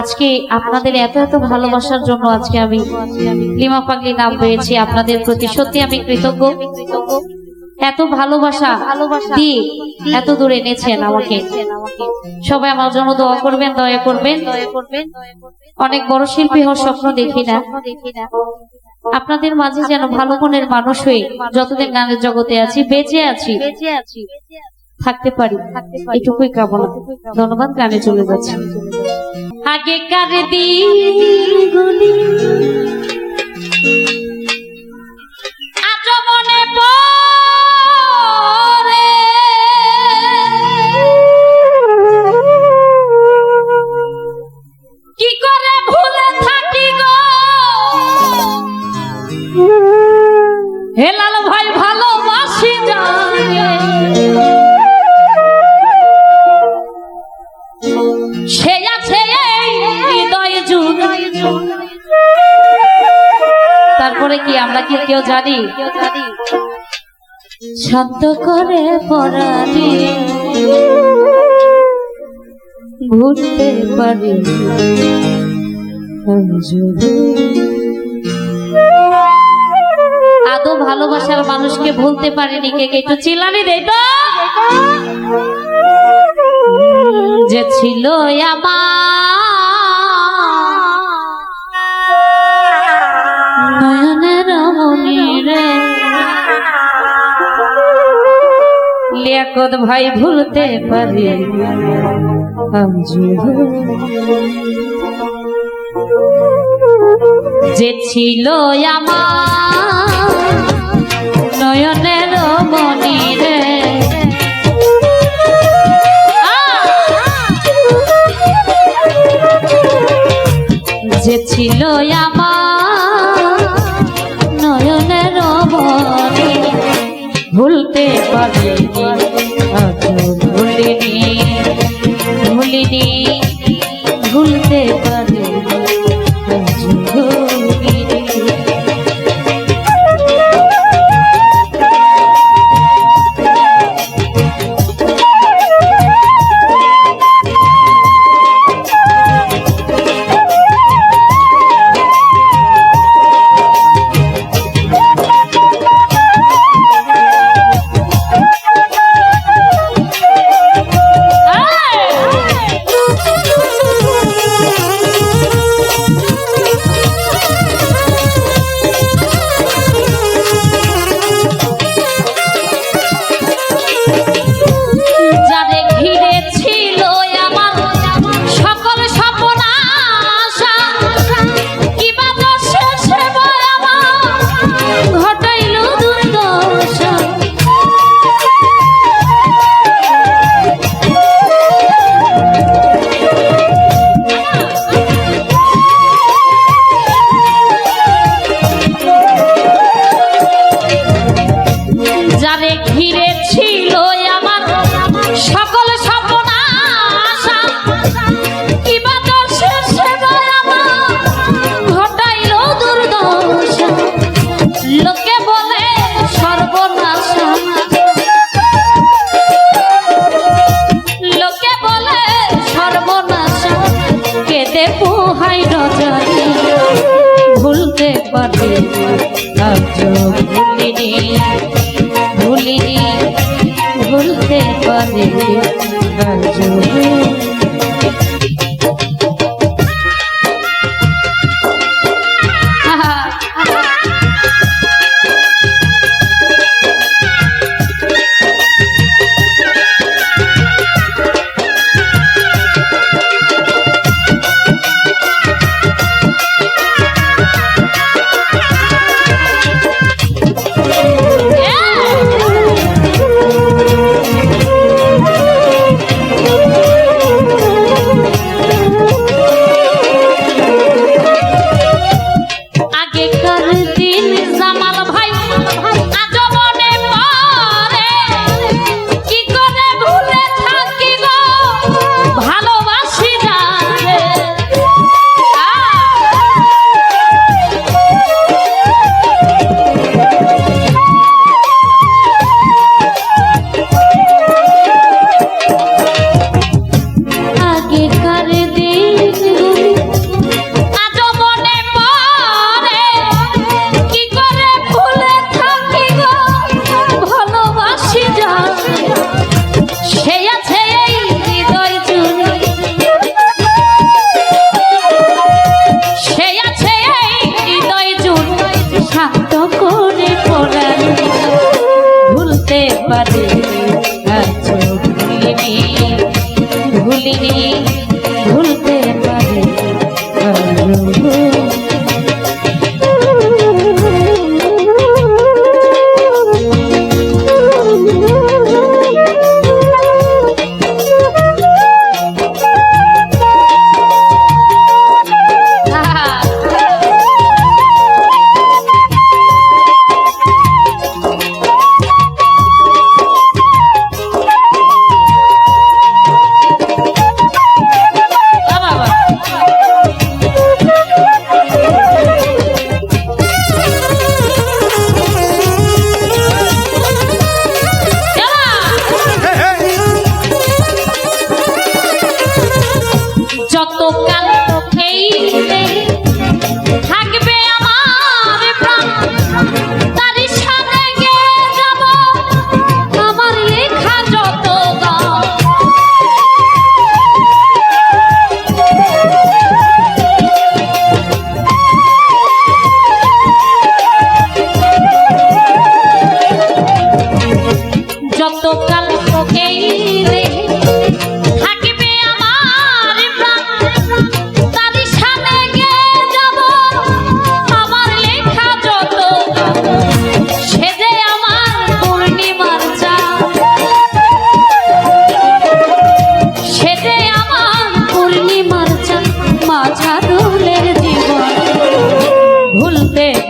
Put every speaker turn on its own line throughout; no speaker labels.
আজকে আপনাদের এত এত ভালোবাসার জন্য আজকে আমি লিমা পাগলি নাম পেয়েছি। আপনাদের প্রতি সত্যি আমি কৃতজ্ঞ। এত ভালোবাসা দিয়ে এত দূরে এনেছেন আমাকে। সবাই আমার জন্য দোয়া করবেন, দয়া করবেন। অনেক বড় শিল্পী হওয়ার স্বপ্ন দেখি না। আপনাদের মাঝে যেন ভালো মনের মানুষ হয়ে যতদিন গানের জগতে আছি, বেঁচে আছি। থাকতে পারি। এটুকুই কামনা। ধন্যবাদ গানে চলে যাচ্ছে। আগেকার দিনগুলি জানি। শান্ত করে পড়াবি ঘুরতে পারি আদৌ ভালোবাসার মানুষকে ভুলতে পারিনি কে কে? একটু চিল্লানি দেই তো। যে ছিল আমার লিয়াকত ভাই ভুলতে পারি। যে ছিল নয়নের মনি রে। যে ছিল নয়নের মনি ভুলতে পারিনি পুহাই রজনী ভুলতে পারি আজ ভুলিনি ভুলিনি ভুলতে পারি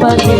পাখি